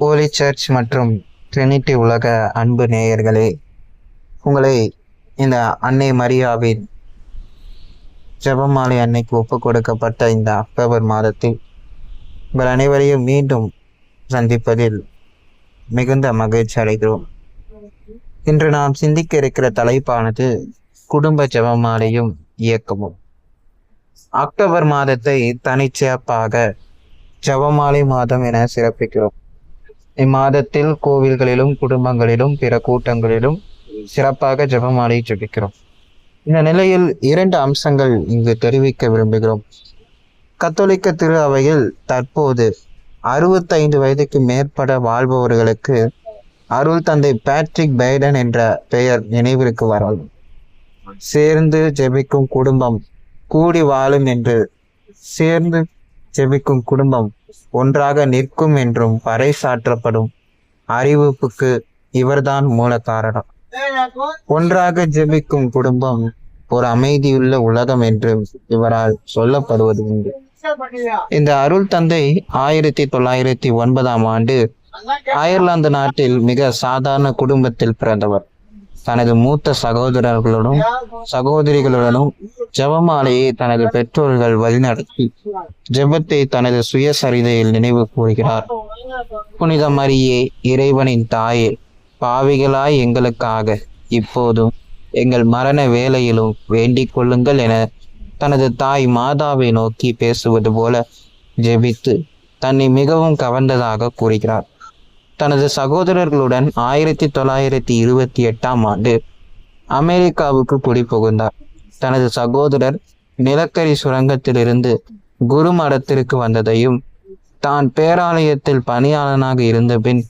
Holi search மற்றும் Trinity உலக அன்பு நேயர்களே உங்களை இந்த அன்னை மரியாவின் ஜெபமாலை அன்னைக்கு ஒப்பு கொடுக்கப்பட்ட இந்த அக்டோபர் மாதத்தில் உங்கள் அனைவரையும் மீண்டும் சந்திப்பதில் மிகுந்த மகிழ்ச்சி அடைகிறோம். இன்று நாம் சிந்திக்க இருக்கிற தலைப்பானது குடும்ப ஜெபமாலையும் இயக்கமும். அக்டோபர் மாதத்தை தனிச்சிறப்பாக ஜெபமாலை மாதம் என சிறப்பிக்கிறோம். இம்மாதத்தில் கோவில்களிலும் குடும்பங்களிலும் பிற கூட்டங்களிலும் சிறப்பாக ஜபமாலை ஜபிக்கிறோம். இந்த நிலையில் இரண்டு அம்சங்கள் இங்கு தெரிவிக்க விரும்புகிறோம். கத்தோலிக்க திரு அவையில் தற்போது அறுபத்தைந்து வயதுக்கு மேற்பட வாழ்பவர்களுக்கு அருள் தந்தை பேட்ரிக் பைடன் என்ற பெயர் நினைவிற்கு வரலாம் சேர்ந்து ஜெபிக்கும் குடும்பம் கூடி வாழும் என்று சேர்ந்து ஜெபிக்கும் குடும்பம் ஒன்றாக நிற்கும் என்றும் பறைசாற்றப்படும். அறிவிப்புக்கு இவர்தான் மூல காரணம் ஒன்றாக ஜெபிக்கும் குடும்பம் ஒரு அமைதியுள்ள உலகம் என்று இவரால் சொல்லப்படுவது உண்டு. இந்த அருள் தந்தை ஆயிரத்தி தொள்ளாயிரத்தி ஒன்பதாம் ஆண்டு அயர்லாந்து நாட்டில் மிக சாதாரண குடும்பத்தில் பிறந்தவர். தனது மூத்த சகோதரர்களுடனும் சகோதரிகளுடனும் ஜெபமாலையை தனது பெற்றோர்கள் வழிநடத்தி ஜெபத்தை தனது சுயசரிதையில் நினைவு கூறுகிறார். புனித மரியே இறைவனின் தாயே பாவிகளாய் எங்களுக்காக இப்போதும் எங்கள் மரண வேலையிலும் வேண்டிக் கொள்ளுங்கள் என தனது தாய் மாதாவை நோக்கி பேசுவது போல ஜெபித்து தன்னை மிகவும் கவர்ந்ததாக கூறுகிறார். தனது சகோதரர்களுடன் ஆயிரத்தி தொள்ளாயிரத்தி இருபத்தி எட்டாம் ஆண்டு அமெரிக்காவுக்கு குடிபுகுந்தார். தனது சகோதரர் நிலக்கரி சுரங்கத்திலிருந்து குரு மடத்திற்கு வந்ததையும் தான் பேராலயத்தில் பணியாளனாக இருந்தபின்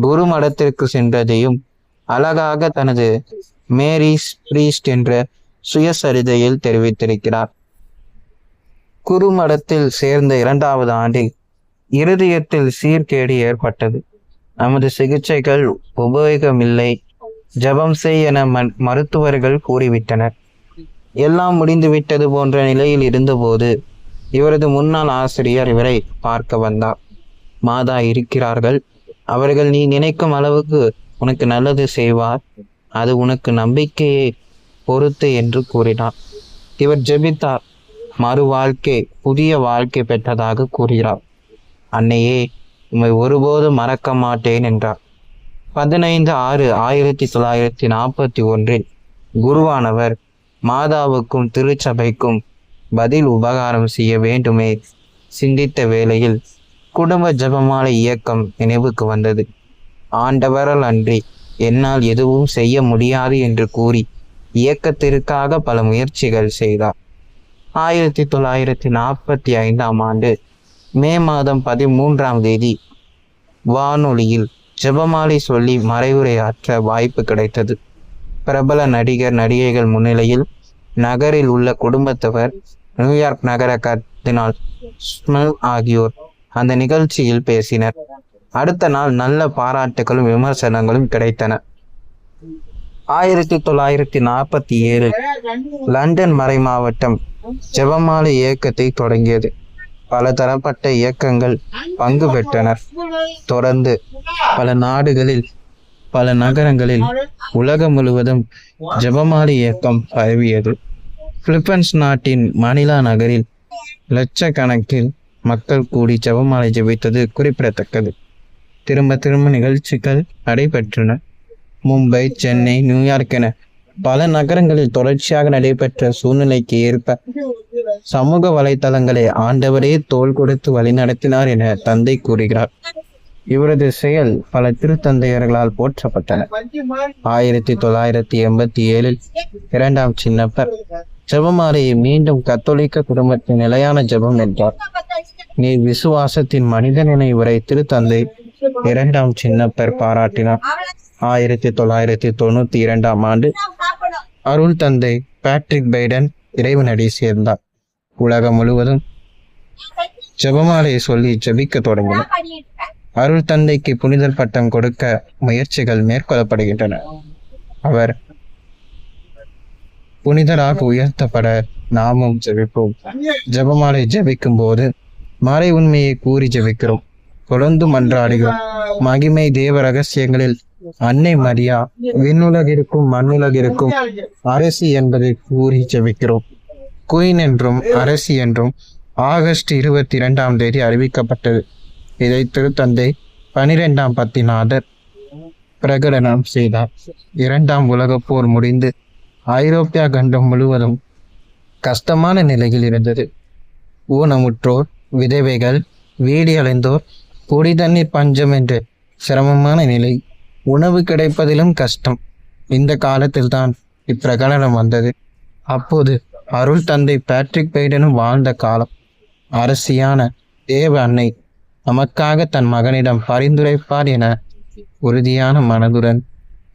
குரு மடத்திற்கு சென்றதையும் அழகாக தனது மேரிஸ் பிரீஸ்ட் என்ற சுயசரிதையில் தெரிவித்திருக்கிறார். குரு மடத்தில் சேர்ந்த இரண்டாவது ஆண்டில் இருதயத்தில் சீர்கேடு ஏற்பட்டது. நமது சிகிச்சைகள் உபயோகமில்லை. ஜபம் செய் என ம- மருத்துவர்கள் கூறிவிட்டனர். எல்லாம் முடிந்துவிட்டது போன்ற நிலையில் இருந்தபோது இவரது முன்னாள் ஆசிரியர் இவரை பார்க்க வந்தார். மாதா இருக்கிறார்கள். அவர்கள் நீ நினைக்கும் அளவுக்கு உனக்கு நல்லது செய்வார். அது உனக்கு நம்பிக்கையை பொறுத்து என்று கூறினார். இவர் ஜெபித்தார். மறு வாழ்க்கை புதிய வாழ்க்கை பெற்றதாக கூறுகிறார். அன்னையே உம்மை ஒருபோதும் மறக்க மாட்டேன் என்றார். பதினைந்து ஆறு ஆயிரத்தி தொள்ளாயிரத்தி நாற்பத்தி ஒன்றில் குருவானவர் மாதாவுக்கும் திருச்சபைக்கும் பதில் உபகாரம் செய்ய வேண்டுமே சிந்தித்த வேளையில் குடும்ப ஜெபமாலை இயக்கம் நினைவுக்கு வந்தது. ஆண்டவரால் அன்றி என்னால் எதுவும் செய்ய முடியாது என்று கூறி இயக்கத்திற்காக பல முயற்சிகள் செய்தார். ஆயிரத்தி தொள்ளாயிரத்தி நாற்பத்தி ஐந்தாம் ஆண்டு மே மாதம் பதிமூன்றாம் தேதி வானொலியில் ஜெபமாலை சொல்லி மறைவுரையாற்ற வாய்ப்பு கிடைத்தது. பிரபல நடிகர் நடிகைகள் முன்னிலையில் நகரில் உள்ள குடும்பத்தவர் நியூயார்க் நகர கர்தினால் ஸ்மெல் ஆகியோர் அந்த நிகழ்ச்சியில் பேசினர். அடுத்த நாள் நல்ல பாராட்டுகளும் விமர்சனங்களும் கிடைத்தன. ஆயிரத்தி தொள்ளாயிரத்தி நாற்பத்தி ஏழில் லண்டன் மறை மாவட்டம் ஜெபமாலை இயக்கத்தை தொடங்கியது. பல தரப்பட்ட இயக்கங்கள் பங்கு பெற்றனர். தொடர்ந்து பல நாடுகளில் பல நகரங்களில் உலகம் முழுவதும் ஜெபமாலை இயக்கம் பரவியது. பிலிப்பைன்ஸ் நாட்டின் மணிலா நகரில் லட்சக்கணக்கில் மக்கள் கூடி ஜெபமாலை ஜெபித்தது குறிப்பிடத்தக்கது. திரும்ப திரும்ப நிகழ்ச்சிகள் நடைபெற்றன. மும்பை சென்னை நியூயார்க் என பல நகரங்களில் தொடர்ச்சியாக நடைபெற்ற சூழ்நிலைக்கு ஏற்ப சமூக வலைத்தளங்களை ஆண்டவரே தோள் கொடுத்து வழிநடத்தினார் என தந்தை கூறுகிறார். இவரது செயல் பல திருத்தந்தையர்களால் போற்றப்பட்டன. ஆயிரத்தி தொள்ளாயிரத்தி எண்பத்தி ஏழில் இரண்டாம் சின்னப்பர் ஜெபமாலையை மீண்டும் கத்தோலிக்க குடும்பத்தின் நிலையான ஜெபம் என்றார். நீ விசுவாசத்தின் மனிதன் என இவரை திருத்தந்தை இரண்டாம் சின்னப்பர் பாராட்டினார். ஆயிரத்தி தொள்ளாயிரத்தி தொண்ணூத்தி இரண்டாம் ஆண்டு அருள் தந்தை பேட்ரிக் பைடன் இறைவனடி சேர்ந்தார். உலகம் முழுவதும் ஜெபமாலையை சொல்லி ஜபிக்க தொடங்கினர். அருள் தந்தைக்கு புனிதர் பட்டம் கொடுக்க முயற்சிகள் மேற்கொள்ளப்படுகின்றன. அவர் புனிதராக உயர்த்தப்பட நாமும் ஜெபிப்போம். ஜெபமாலை ஜபிக்கும் போது மறை உண்மையை கூறி ஜெபிக்கிறோம். தொடர்ந்து மன்றாடுகிறோம். மகிமை தேவ ரகசியங்களில் அன்னை மரியா விண்ணுலகிற்கும் மண்ணுலகிற்கும் அரசி என்பதை கூறி செவிக்கிறோம் குயின் என்றும் அரசி என்றும் ஆகஸ்ட் இருபத்தி இரண்டாம் தேதி அறிவிக்கப்பட்டது. இதை திருத்தந்தை பனிரெண்டாம் பத்திநாதர் பிரகடனம் செய்தார். இரண்டாம் உலகப் போர் முடிந்து ஐரோப்பியா கண்டம் முழுவதும் கஷ்டமான நிலையில் இருந்தது. ஊனமுற்றோர் விதவைகள் வீடியலைந்தோர் குடி தண்ணீர் பஞ்சம் என்று சிரமமான நிலை உணவு கிடைப்பதிலும் கஷ்டம். இந்த காலத்தில் தான் இப்பிரகடனம் வந்தது. அப்போது அருள் தந்தை பேட்ரிக் பெய்டனும் வாழ்ந்த காலம். அரசியான தேவ அன்னை நமக்காக தன் மகனிடம் பரிந்துரைப்பார் என உறுதியான மனதுடன்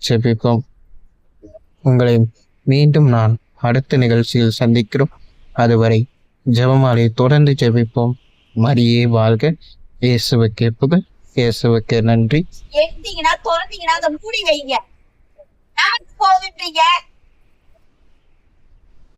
செபிப்போம். உங்களை மீண்டும் நான் அடுத்த நிகழ்ச்சியில் சந்திக்கிறோம். அதுவரை ஜெபமாலை தொடர்ந்து ஜெபிப்போம். மரியே வாழ்க. இயேசுவ புகழ் இயேசுவுக்கு நன்றி. எடுத்தீங்கன்னா திறந்தீங்கன்னா அதை மூடி வைங்க. நான் போகுன்றீங்க